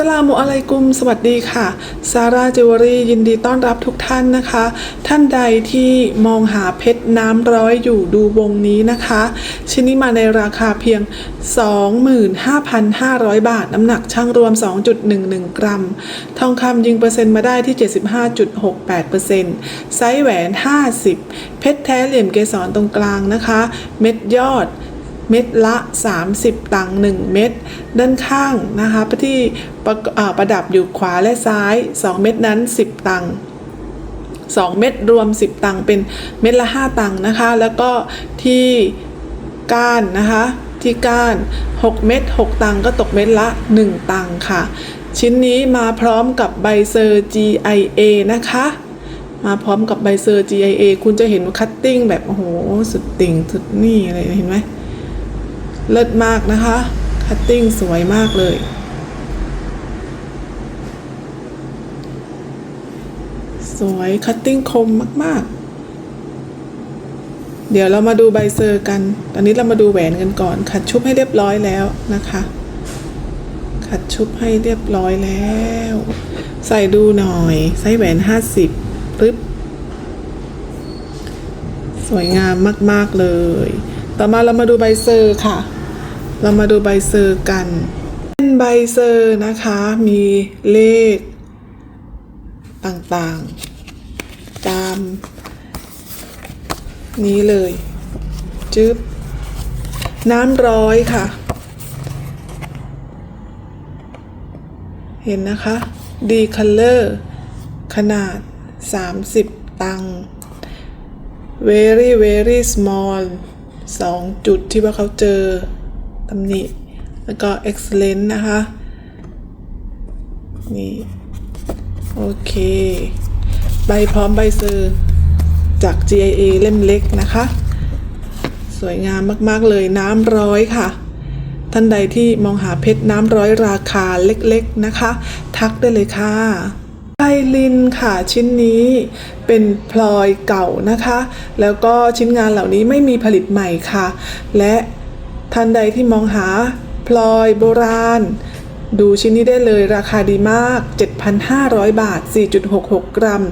สลามุอะลัยกุม สวัสดีค่ะ ซาร่าจิวเวลรี่ยินดีต้อนรับทุกท่านนะคะ ท่านใดที่มองหาเพชรน้ำร้อยอยู่ดูวงนี้นะคะ ชิ้นนี้มาในราคาเพียง 25,500 บาท น้ำหนักช่างรวม 2.11 กรัม ทองคำยิงเปอร์เซ็นต์มาได้ที่ 75.68%ไซส์แหวน 50 เพชรแท้เหลี่ยมเกสรตรงกลางนะคะ เม็ดยอด เม็ดละ 30 ตังค์1เม็ดด้านข้างนะคะที่ประประดับอยู่ขวาและซ้าย 2 เม็ดนั้น 10 ตังค์2 เม็ดรวม 10 ตังค์เป็นเม็ดละ 5 ตังค์นะคะ แล้วก็ที่ก้านนะคะที่ก้าน 6 เม็ด6 ตังค์ก็ตกเม็ดละ 1 ตังค์ค่ะ ชิ้นนี้มาพร้อมกับใบเซอร์ GIA นะคะมาพร้อมกับใบเซอร์ GIA คุณจะเห็นคัตติ้งแบบ โอ้โห สุดติ่ง สุดนี่อะไรเห็นไหม เลิศมากนะคะ คัตติ้งสวยมากเลย สวยคัตติ้งคมมาก ๆ เดี๋ยวเรามาดูใบเซอร์กัน ตอนนี้เรามาดูแหวนกันก่อน ขัดชุบให้เรียบร้อยแล้วนะคะ ขัดชุบให้เรียบร้อยแล้ว ใส่ดูหน่อยใส่แหวนห้าสิบปึ๊บสวยงามมาก ๆ เลย ต่อมาเรามาดูใบเซอร์ค่ะ เรามาดูใบเซอร์กัน เป็นใบเซอร์นะคะ มีเลขต่างๆ ตามนี้เลย จึ๊บ น้ำร้อยค่ะ เห็นนะคะ ดีคัลเลอร์ ขนาด 30 ตังค์ very very small สองจุดที่ว่าเขาเจอำหนิแล้วก็ excellent นะคะ นี่ โอเค ใบพร้อมใบเซอร์จาก GIA เล่มเล็กนะคะ สวยงามมาก ๆ เลยน้ำร้อยค่ะ ท่านใดที่มองหาเพชรน้ำร้อยราคาเล็ก ๆ นะคะ ทักได้เลยค่ะไพลินค่ะชิ้นนี้เป็นพลอยเก่านะคะ แล้วก็ชิ้นงานเหล่านี้ไม่มีผลิตใหม่ค่ะ และ ท่านใดที่มองหา พลอยโบราณ ดูชิ้นนี้ได้เลยราคาดีมาก 7,500 บาท 4.66 กรัม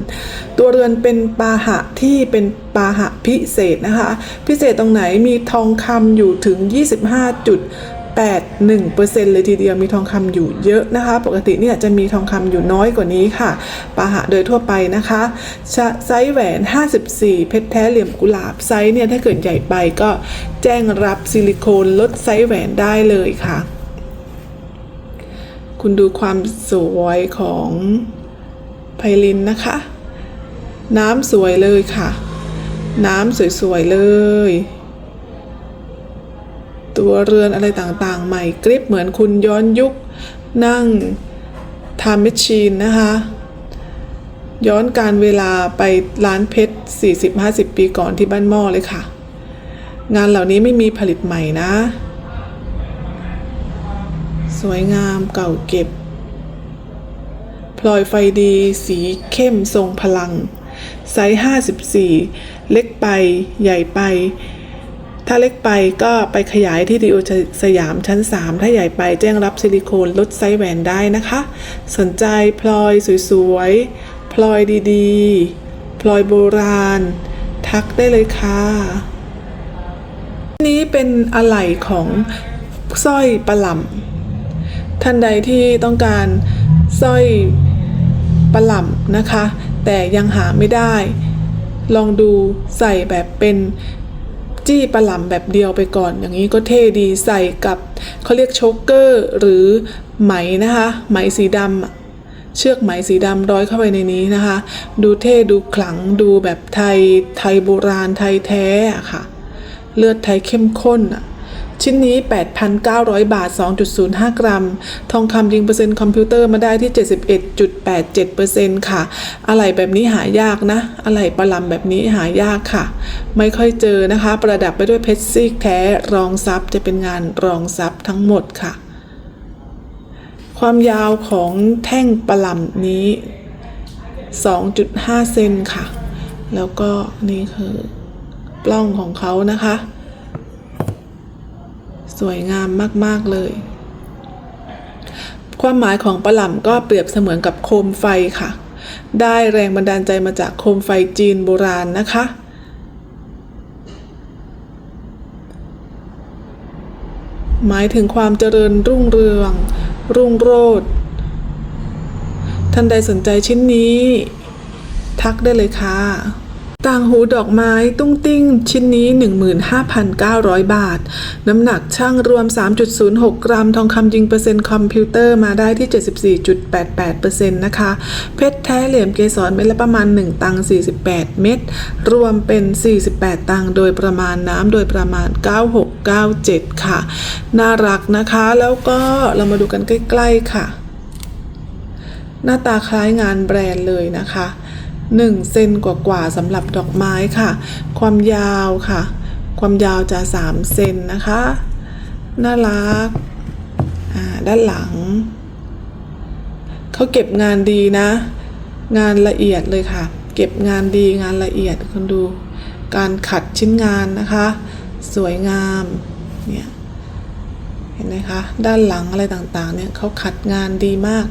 ตัวเรือนเป็นปาหะที่เป็นปาหะพิเศษนะคะ พิเศษตรงไหนมีทองคำอยู่ถึง 25 25.81%เลยทีเดียวมีทองคำอยู่เยอะนะคะ ปกติเนี่ยจะมีทองคำอยู่น้อยกว่านี้ค่ะปาหะโดยทั่วไปนะคะชะไซส์แหวน 54 เพชรแท้เหลี่ยมกุหลาบไซส์เนี่ยถ้าเกิดใหญ่ไปก็แจ้งรับซิลิโคนลดไซส์แหวนได้เลยค่ะ คุณดูความสวยของไพลินนะคะ น้ำสวยเลยค่ะ น้ำสวยๆเลย ตัวเรือนอะไรต่างๆ ใหม่กริบเหมือนคุณย้อนยุคนั่งทำแมชชีนนะคะ ย้อนการเวลาไปร้านเพชร 40-50 ปีก่อนที่บ้านหม้อเลยค่ะ งานเหล่านี้ไม่มีผลิตใหม่นะ สวยงามเก่าเก็บ พลอยไฟดีสีเข้มทรงพลัง ไซส์ 54 เล็กไปใหญ่ไป ถ้าเล็กไปก็ไปขยายที่ดีโอสยามชั้น 3 ถ้าใหญ่ไปแจ้งรับซิลิโคนลดไซส์แหวนได้นะคะ สนใจพลอยสวยๆ พลอยดีๆ พลอยโบราณ ทักได้เลยค่ะ นี้เป็นอะไหล่ของสร้อยประหล่ำท่านใดที่ต้องการสร้อยประหล่ำนะคะ แต่ยังหาไม่ได้ ลองดูใส่แบบเป็น จี้ปลาหล่ำแบบเดียวไปก่อน อย่างนี้ก็เท่ดีใส่กับเขาเรียกโชกเกอร์หรือไหมนะคะ ไหมสีดำเชือกไหมสีดำร้อยเข้าไปในนี้นะคะ ดูเท่ดูขลังดูแบบไทยไทยโบราณไทยแท้ค่ะ เลือดไทยเข้มข้นอะ ชิ้นนี้ 8,900 บาท 2.05 กรัม ทองคำยิงเปอร์เซ็นต์คอมพิวเตอร์มาได้ที่ 71.87%ค่ะ อะไหล่แบบนี้หายากนะ อะไหล่ประลำแบบนี้หายากค่ะ ไม่ค่อยเจอนะคะ ประดับไปด้วยเพชรซีกแท้ รองซับจะเป็นงานรองซับทั้งหมดค่ะ ความยาวของแท่งประลำนี้ 2.5 เซนค่ะ แล้วก็นี่คือปล้องของเขานะคะ สวยงามมาก ๆ เลย ความหมายของปลาหล่ำก็เปรียบเสมือนกับโคมไฟค่ะ ได้แรงบันดาลใจมาจากโคมไฟจีนโบราณนะคะ หมายถึงความเจริญรุ่งเรือง รุ่งโรจน์ท่านใดสนใจชิ้นนี้ ทักได้เลยค่ะ ต่างหูดอกไม้ตุ้งติ้ง ชิ้นนี้ 15,900 บาท น้ำหนักช่างรวม 3.06 กรัม ทองคำยิงเปอร์เซ็นต์คอมพิวเตอร์มาได้ที่ 74.88%นะคะ เพชรแท้เหลี่ยมเกสรเม็ดละประมาณ 1 ตัง 48 เม็ดรวมเป็น 48 ตังโดยประมาณน้ำโดยประมาณ 9697 ค่ะ น่ารักนะคะ แล้วก็เรามาดูกันใกล้ ๆ ค่ะ หน้าตาคล้ายงานแบรนด์เลยนะคะ 1เซนกว่าๆสำหรับดอกไม้ค่ะ ความยาวค่ะ ความยาวจะ 3 เซนนะคะ น่ารักด้านหลัง เขาเก็บงานดีนะ งานละเอียดเลยค่ะ เก็บงานดีงานละเอียดคุณดู การขัดชิ้นงานนะคะ สวยงามเนี่ยเห็นไหมคะ ด้านหลังอะไรต่างๆเนี่ยเขาขัดงานดีมาก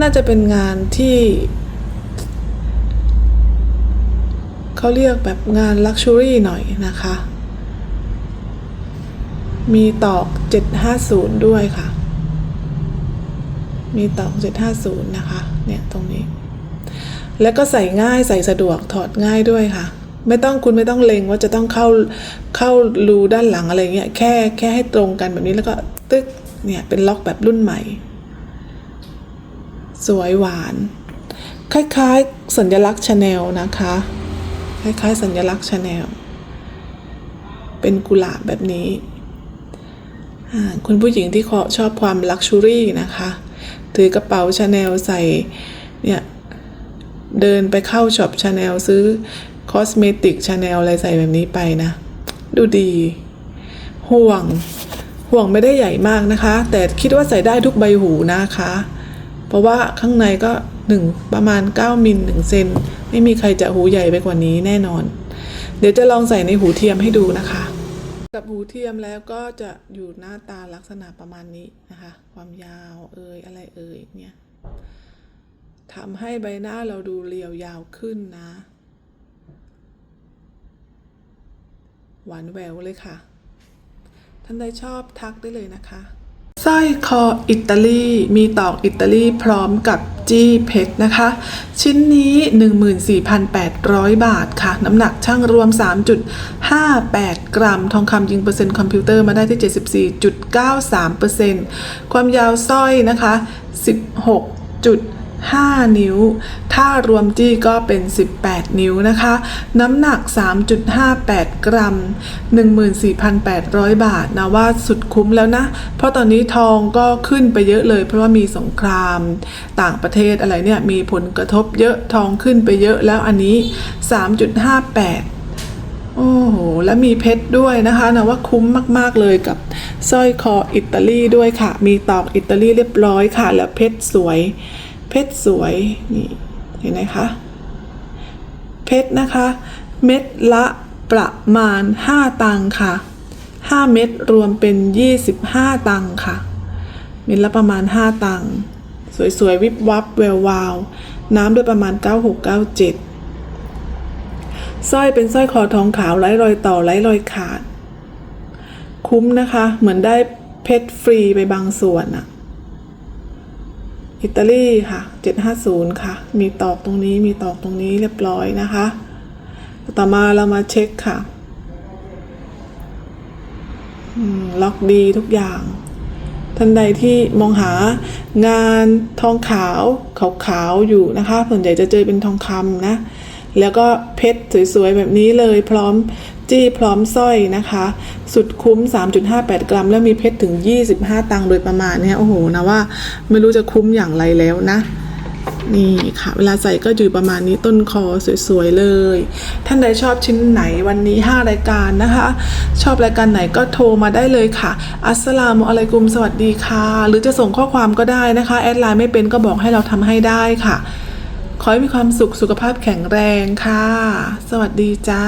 น่าจะเป็นงานที่ เขาเรียกแบบงานลักชัวรี่หน่อยนะคะ มีตอก 750 ด้วยค่ะ มีตอก 750 นะคะ เนี่ยตรงนี้ แล้วก็ใส่ง่ายใส่สะดวกถอดง่ายด้วยค่ะ ไม่ต้องคุณไม่ต้องเล็งว่าจะต้องเข้าเข้ารูด้านหลังอะไรเงี้ยแค่แค่ให้ตรงกันแบบนี้แล้วก็ตึ๊กเนี่ยเป็นล็อกแบบรุ่นใหม่ สวยหวาน คล้ายๆ สัญลักษณ์ชาแนลนะคะ คล้ายๆ สัญลักษณ์ชาแนล เป็นกุหลาบแบบนี้ คุณผู้หญิงที่ชอบความลักชัวรี่นะคะ ถือกระเป๋าชาแนลใส่เนี่ยเดินไปเข้าช็อปชาแนลซื้อคอสเมติกชาแนลอะไรใส่แบบนี้ไปนะ ดูดี ห่วง ห่วงไม่ได้ใหญ่มากนะคะ แต่คิดว่าใส่ได้ทุกใบหูนะคะ เพราะว่าข้างในก็หนึ่งประมาณ 9มิลหนึ่งเซนไม่มีใครจะหูใหญ่ไปกว่านี้แน่นอน เดี๋ยวจะลองใส่ในหูเทียมให้ดูนะคะ กับหูเทียมแล้วก็จะอยู่หน้าตาลักษณะประมาณนี้นะคะ ความยาวเอ่ยอะไรเอ่ยเนี่ยทำให้ใบหน้าเราดูเรียวยาวขึ้นนะ หวานแหววเลยค่ะ ท่านใดชอบทักได้เลยนะคะ สร้อยคออิตาลีมีตอกอิตาลีพร้อมกับจี้เพชรนะคะ ชิ้นนี้ 14,800 บาทค่ะ น้ำหนักช่างรวม 3.58 กรัม ทองคำยิงเปอร์เซ็นต์คอมพิวเตอร์มาได้ที่ 74.93%ความยาวสร้อยนะคะ 16. 5 นิ้ว ถ้ารวมจี้ก็เป็น 18 นิ้วนะคะ น้ำหนัก 3.58 กรัม 14,800 บาทนะว่าสุดคุ้มแล้วนะ เพราะตอนนี้ทองก็ขึ้นไปเยอะเลย เพราะว่ามีสงครามต่างประเทศอะไรเนี่ย มีผลกระทบเยอะทองขึ้นไปเยอะแล้วอันนี้ 3.58โอ้โห แล้วมีเพชรด้วยนะคะนะว่าคุ้มมาก ๆ เลยกับสร้อยคออิตาลีด้วยค่ะ มีตอกอิตาลีเรียบร้อยค่ะ แล้วเพชรสวย เพชรสวยนี่เห็นไหมคะเพชรนะคะ เม็ดละประมาณ 5 ตังค่ะ 5 เม็ดรวมเป็น 25 ตังค่ะ เม็ดละประมาณ 5 ตังสวยๆ วิบวับแวววาว น้ำด้วยประมาณ 9697สร้อยเป็นสร้อยคอทองขาวไร้รอยต่อไร้รอยขาด คุ้มนะคะ เหมือนได้เพชรฟรีไปบางส่วนอะ อิตาลีค่ะ 750 ค่ะ มีตอกตรงนี้มีตอกตรงนี้เรียบร้อยนะคะ ต่อมาเรามาเช็คค่ะล็อกดีทุกอย่าง ท่านใดที่มองหางานทองขาวขาวๆอยู่นะคะส่วนใหญ่จะเจอเป็นทองคำนะ แล้วก็เพชรสวยๆแบบนี้เลยพร้อม จี้พร้อมสร้อยนะคะ สุดคุ้ม 3.58 กรัม แล้วมีเพชรถึง 25 ตังค์โดยประมาณเนี้ยโอ้โหนะว่าไม่รู้จะคุ้มอย่างไรแล้วนะนี่ค่ะ เวลาใส่ก็อยู่ประมาณนี้ต้นคอสวยๆเลย ท่านใดชอบชิ้นไหนวันนี้ 5 รายการนะคะ ชอบรายการไหนก็โทรมาได้เลยค่ะ อัสสลามุอะลัยกุมสวัสดีค่ะ หรือจะส่งข้อความก็ได้นะคะ แอดไลน์ไม่เป็นก็บอกให้เราทำให้ได้ค่ะ ขอให้มีความสุขสุขภาพแข็งแรงค่ะ สวัสดีจ้า